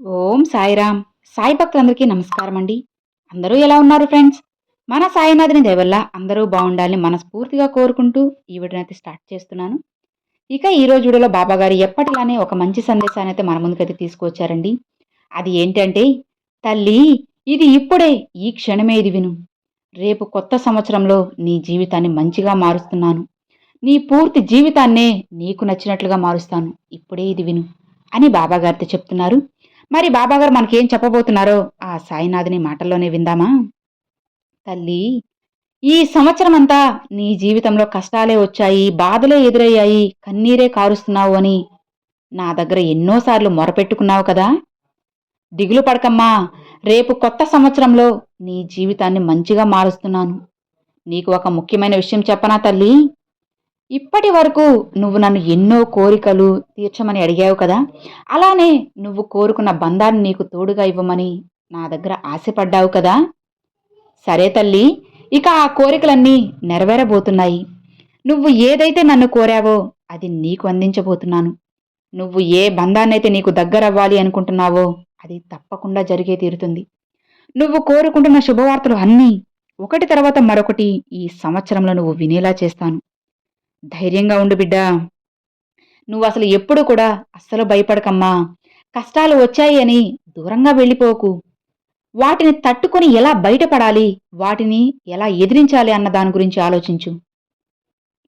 ఓం సాయిరామ్. సాయి భక్తులందరికీ నమస్కారం అండి అందరూ ఎలా ఉన్నారు ఫ్రెండ్స్? మన సాయినాథుని దయవల్ల అందరూ బాగుండాలని మనస్ఫూర్తిగా కోరుకుంటూ ఈ వీడియోని స్టార్ట్ చేస్తున్నాను. ఇక ఈ రోజు వీడియోలో బాబా గారు ఎప్పటిలానే ఒక మంచి సందేశాన్ని అయితే మన ముందుకైతే తీసుకువచ్చారండి. అది ఏంటంటే తల్లి ఇది ఇప్పుడే ఈ క్షణమే ఇది విను. రేపు కొత్త సంవత్సరంలో నీ జీవితాన్ని మంచిగా మారుస్తున్నాను. నీ పూర్తి జీవితాన్నే నీకు నచ్చినట్లుగా మారుస్తాను. ఇప్పుడే ఇది విను అని బాబాగారితో చెప్తున్నారు. మరి బాబాగారు మనకేం చెప్పబోతున్నారో? ఆ సాయినాథుని మాటల్లోనే విందామా? తల్లి ఈ సంవత్సరం అంతా నీ జీవితంలో కష్టాలే వచ్చాయి బాధలే ఎదురయ్యాయి కన్నీరే కారుస్తున్నావు అని నా దగ్గర ఎన్నోసార్లు మొరపెట్టుకున్నావు కదా? దిగులు పడకమ్మా రేపు కొత్త సంవత్సరంలో నీ జీవితాన్ని మంచిగా మారుస్తున్నాను. నీకు ఒక ముఖ్యమైన విషయం చెప్పనా తల్లి? ఇప్పటి వరకు నువ్వు నన్ను ఎన్నో కోరికలు తీర్చమని అడిగావు కదా? అలానే నువ్వు కోరుకున్న బంధాన్ని నీకు తోడుగా ఇవ్వమని నా దగ్గర ఆశపడ్డావు కదా? సరే తల్లి ఇక ఆ కోరికలన్నీ నెరవేరబోతున్నాయి. నువ్వు ఏదైతే నన్ను కోరావో అది నీకు అందించబోతున్నాను. నువ్వు ఏ బంధాన్నైతే నీకు దగ్గరవ్వాలి అనుకుంటున్నావో అది తప్పకుండా జరిగే తీరుతుంది. నువ్వు కోరుకుంటున్న శుభవార్తలు అన్నీ ఒకటి తర్వాత మరొకటి ఈ సంవత్సరంలో నువ్వు వినేలా చేస్తాను. ధైర్యంగా ఉండు బిడ్డా. నువ్వు అసలు ఎప్పుడు కూడా అస్సలు భయపడకమ్మా. కష్టాలు వచ్చాయి అని దూరంగా వెళ్ళిపోకు. వాటిని తట్టుకొని ఎలా బయటపడాలి? వాటిని ఎలా ఎదిరించాలి అన్న దాని గురించి ఆలోచించు.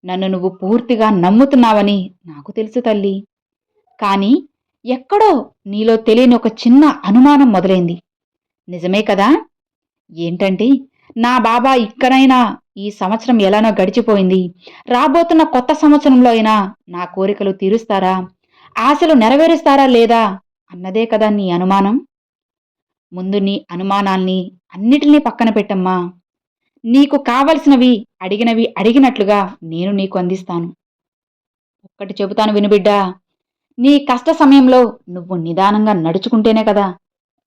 నన్ను నువ్వు పూర్తిగా నమ్ముతున్నావని నాకు తెలుసు తల్లి. కానీ ఎక్కడో నీలో తెలియని ఒక చిన్న అనుమానం మొదలైంది. నిజమే కదా? ఏంటంటే నా బాబా ఇక్కడైనా ఈ సంవత్సరం ఎలానో గడిచిపోయింది. రాబోతున్న కొత్త సంవత్సరంలో అయినా నా కోరికలు తీరుస్తారా? ఆశలు నెరవేరుస్తారా లేదా? అన్నదే కదా నీ అనుమానం. ముందు నీ అనుమానాల్ని అన్నిటినీ పక్కన పెట్టమ్మా. నీకు కావలసినవి అడిగినవి అడిగినట్లుగా నేను నీకు అందిస్తాను. ఒక్కటి చెబుతాను వినుబిడ్డా నీ కష్ట సమయంలో నువ్వు నిదానంగా నడుచుకుంటేనే కదా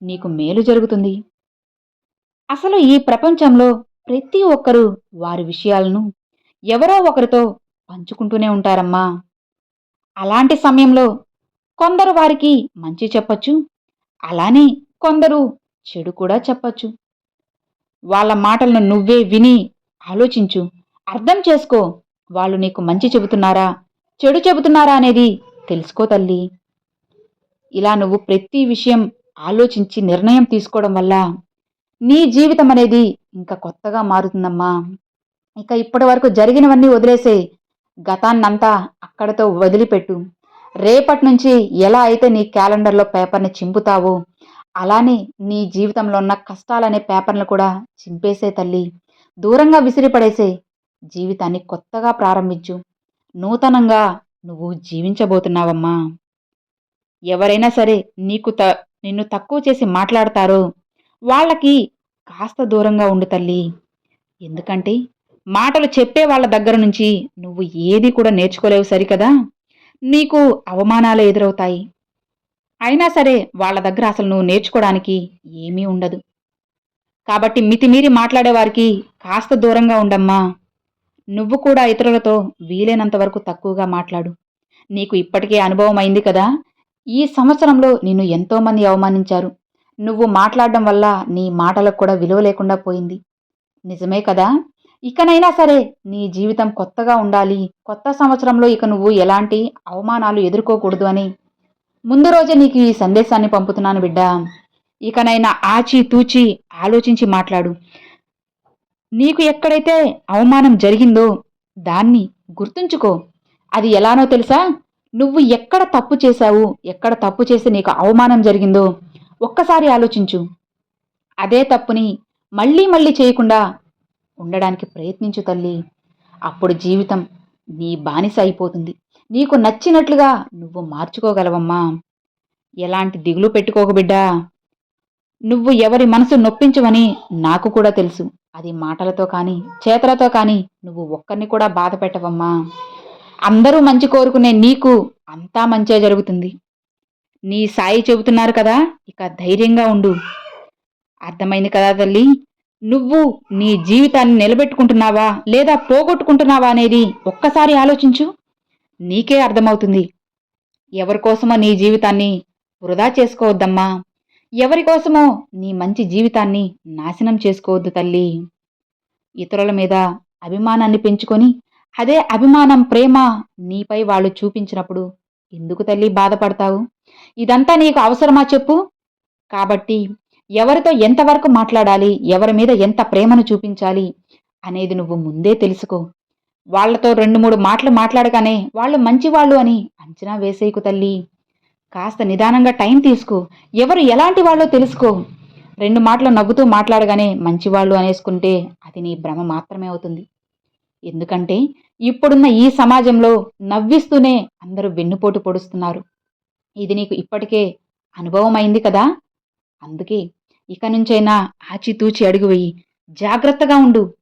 నీకు మేలు జరుగుతుంది. అసలు ఈ ప్రపంచంలో ప్రతి ఒక్కరూ వారి విషయాలను ఎవరో ఒకరితో పంచుకుంటూనే ఉంటారమ్మా. అలాంటి సమయంలో కొందరు వారికి మంచి చెప్పచ్చు అలానే కొందరు చెడు కూడా చెప్పచ్చు. వాళ్ళ మాటలను నువ్వే విని ఆలోచించు అర్థం చేసుకో వాళ్ళు నీకు మంచి చెబుతున్నారా చెడు చెబుతున్నారా అనేది తెలుసుకో తల్లి. ఇలా నువ్వు ప్రతి విషయం ఆలోచించి నిర్ణయం తీసుకోవడం వల్ల నీ జీవితం అనేది ఇంకా కొత్తగా మారుతుందమ్మా. ఇక ఇప్పటి వరకు జరిగినవన్నీ వదిలేసే గతాన్నంతా అక్కడతో వదిలిపెట్టు. రేపటి నుంచి ఎలా అయితే నీ క్యాలెండర్లో పేపర్ని చింపుతావో అలానే నీ జీవితంలో ఉన్న కష్టాలనే పేపర్లు కూడా చింపేసే తల్లి. దూరంగా విసిరిపడేసే జీవితాన్ని కొత్తగా ప్రారంభించు. నూతనంగా నువ్వు జీవించబోతున్నావమ్మా. ఎవరైనా సరే నీకు త నిన్ను తక్కువ చేసి మాట్లాడతారో వాళ్ళకి కాస్త దూరంగా ఉండు తల్లి. ఎందుకంటే మాటలు చెప్పే వాళ్ళ దగ్గర నుంచి నువ్వు ఏది కూడా నేర్చుకోలేవు సరికదా? నీకు అవమానాలు ఎదురవుతాయి. అయినా సరే వాళ్ళ దగ్గర అసలు నువ్వు నేర్చుకోవడానికి ఏమీ ఉండదు. కాబట్టి మితిమీరి మాట్లాడేవారికి కాస్త దూరంగా ఉండమ్మా. నువ్వు కూడా ఇతరులతో వీలైనంత వరకు తక్కువగా మాట్లాడు. నీకు ఇప్పటికే అనుభవం అయింది కదా? ఈ సంవత్సరంలో నిన్ను ఎంతోమంది అవమానించారు. నువ్వు మాట్లాడడం వల్ల నీ మాటలకు కూడా విలువ లేకుండా పోయింది. నిజమే కదా? ఇకనైనా సరే నీ జీవితం కొత్తగా ఉండాలి. కొత్త సంవత్సరంలో ఇక నువ్వు ఎలాంటి అవమానాలు ఎదుర్కోకూడదు అని. ముందు రోజే నీకు ఈ సందేశాన్ని పంపుతున్నాను బిడ్డ. ఇకనైనా ఆచి తూచి ఆలోచించి మాట్లాడు. నీకు ఎక్కడైతే అవమానం జరిగిందో దాన్ని గుర్తుంచుకో. అది ఎలానో తెలుసా? నువ్వు ఎక్కడ తప్పు చేశావు ఎక్కడ తప్పు చేసి నీకు అవమానం జరిగిందో ఒక్కసారి ఆలోచించు. అదే తప్పుని మళ్ళీ మళ్ళీ చేయకుండా ఉండడానికి ప్రయత్నించు తల్లి. అప్పుడు జీవితం నీ బానిస అయిపోతుంది. నీకు నచ్చినట్లుగా నువ్వు మార్చుకోగలవమ్మా. ఎలాంటి దిగులు పెట్టుకోకు బిడ్డా. నువ్వు ఎవరి మనసు నొప్పించవని నాకు కూడా తెలుసు. అది మాటలతో కానీ చేతలతో కానీ నువ్వు ఒక్కరిని కూడా బాధ పెట్టవమ్మా. అందరూ మంచి కోరుకునే నీకు అంతా మంచే జరుగుతుంది. నీ సాయి చెబుతున్నారు కదా ఇక ధైర్యంగా ఉండు. అర్థమైంది కదా తల్లి? నువ్వు నీ జీవితాన్ని నిలబెట్టుకుంటున్నావా లేదా పోగొట్టుకుంటున్నావా అనేది ఒక్కసారి ఆలోచించు. నీకే అర్థమవుతుంది. ఎవరికోసమో నీ జీవితాన్ని వృధా చేసుకోవద్దమ్మా. ఎవరి కోసమో నీ మంచి జీవితాన్ని నాశనం చేసుకోవద్దు తల్లి. ఇతరుల మీద అభిమానాన్ని పెంచుకొని అదే అభిమానం ప్రేమ నీపై వాళ్ళు చూపించినప్పుడు ఎందుకు తల్లి బాధపడతావు? ఇదంతా నీకు అవసరమా చెప్పు. కాబట్టి ఎవరితో ఎంతవరకు మాట్లాడాలి ఎవరి మీద ఎంత ప్రేమను చూపించాలి అనేది నువ్వు ముందే తెలుసుకో. వాళ్ళతో రెండు మూడు మాటలు మాట్లాడగానే వాళ్ళు మంచివాళ్ళు అని అంచనా వేసేయకు తల్లి. కాస్త నిదానంగా టైం తీసుకో. ఎవరు ఎలాంటి వాళ్ళో తెలుసుకో. రెండు మాటలు నవ్వుతూ మాట్లాడగానే మంచివాళ్ళు అనేసుకుంటే అది నీ భ్రమ మాత్రమే అవుతుంది. ఎందుకంటే ఇప్పుడున్న ఈ సమాజంలో నవ్విస్తూనే అందరూ వెన్నుపోటు పొడుస్తున్నారు. ఇది నీకు ఇప్పటికే అనుభవం అయింది కదా? అందుకే ఇక నుంచైనా ఆచితూచి అడుగు వెయ్యి జాగ్రత్తగా ఉండు.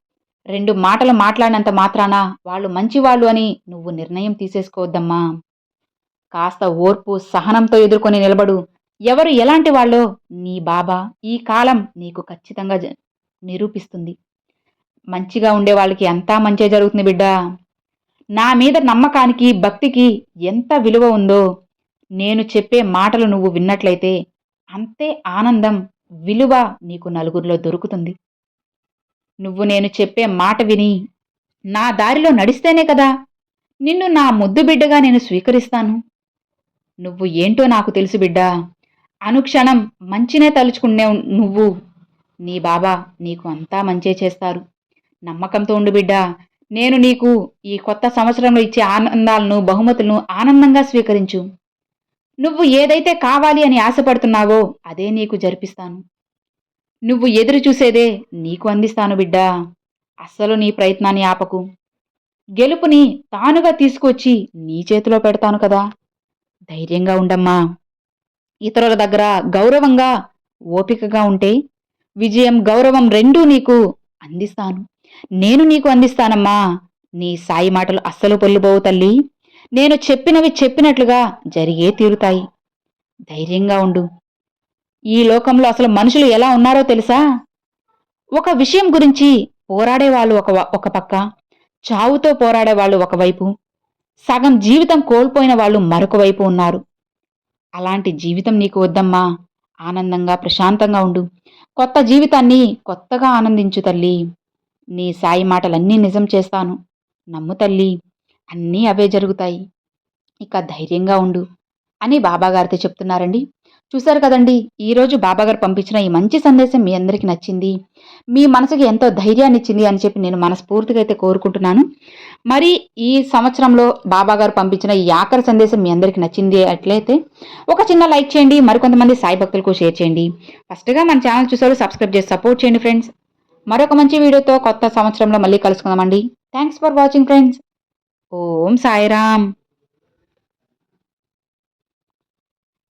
రెండు మాటలు మాట్లాడినంత మాత్రాన వాళ్ళు మంచివాళ్ళు అని నువ్వు నిర్ణయం తీసేసుకోవద్దమ్మా. కాస్త ఓర్పు సహనంతో ఎదుర్కొని నిలబడు. ఎవరు ఎలాంటి వాళ్ళో నీ బాబా ఈ కాలం నీకు ఖచ్చితంగా జ- నిరూపిస్తుంది. మంచిగా ఉండే వాళ్ళకి అంతా మంచే జరుగుతుంది బిడ్డ. నా మీద నమ్మకానికి భక్తికి ఎంత విలువ ఉందో నేను చెప్పే మాటలు నువ్వు విన్నట్లయితే అంతే ఆనందం విలువ నీకు నలుగురిలో దొరుకుతుంది. నువ్వు నేను చెప్పే మాట విని నా దారిలో నడిస్తేనే కదా నిన్ను నా ముద్దు బిడ్డగా నేను స్వీకరిస్తాను. నువ్వు ఏంటో నాకు తెలుసు బిడ్డా అనుక్షణం మంచినే తలుచుకునే నువ్వు. నీ బాబా నీకు అంతా మంచే చేస్తారు. నమ్మకంతో ఉండు బిడ్డా నేను నీకు ఈ కొత్త సంవత్సరంలో ఇచ్చే ఆనందాలను బహుమతులను ఆనందంగా స్వీకరించు. నువ్వు ఏదైతే కావాలి అని ఆశపడుతున్నావో అదే నీకు జరిపిస్తాను. నువ్వు ఎదురు చూసేదే నీకు అందిస్తాను బిడ్డా. అస్సలు నీ ప్రయత్నాన్ని ఆపకు. గెలుపుని తానుగా తీసుకొచ్చి నీ చేతిలో పెడతాను కదా. ధైర్యంగా ఉండమ్మా. ఇతరుల దగ్గర గౌరవంగా ఓపికగా ఉంటే విజయం గౌరవం రెండూ నీకు అందిస్తాను. నేను నీకు అందిస్తానమ్మా. నీ సాయి మాటలు అస్సలు పొల్లుబోవు తల్లి. నేను చెప్పినవి చెప్పినట్లుగా జరిగే తీరుతాయి. ధైర్యంగా ఉండు. ఈ లోకంలో అసలు మనుషులు ఎలా ఉన్నారో తెలుసా? ఒక విషయం గురించి పోరాడే వాళ్ళు ఒక ఒక పక్క. చావుతో పోరాడే వాళ్ళు ఒకవైపు సగం జీవితం కోల్పోయిన వాళ్ళు మరొక వైపు ఉన్నారు. అలాంటి జీవితం నీకు వద్దమ్మా. ఆనందంగా ప్రశాంతంగా ఉండు. కొత్త జీవితాన్ని కొత్తగా ఆనందించు తల్లి. నీ సాయి మాటలన్నీ నిజం చేస్తాను. నమ్ము తల్లి అన్నీ అవే జరుగుతాయి. ఇక ధైర్యంగా ఉండు అని బాబాగారితో చెప్తున్నారండి. చూశారు కదండి ఈరోజు బాబాగారు పంపించిన ఈ మంచి సందేశం మీ అందరికీ నచ్చింది. మీ మనసుకి ఎంతో ధైర్యాన్ని ఇచ్చింది అని చెప్పి నేను మనస్ఫూర్తిగా అయితే కోరుకుంటున్నాను. మరి ఈ సంవత్సరంలో బాబాగారు పంపించిన ఈ ఆఖరి సందేశం మీ అందరికీ నచ్చింది అట్లయితే ఒక చిన్న లైక్ చేయండి మరికొంతమంది సాయి భక్తులకు షేర్ చేయండి. ఫస్ట్గా మన ఛానల్ చూసారు సబ్స్క్రైబ్ చేసి సపోర్ట్ చేయండి ఫ్రెండ్స్. మరొక మంచి వీడియోతో కొత్త సంవత్సరంలో మళ్ళీ కలుసుకుందామండి. Thanks for watching friends Om Sairam.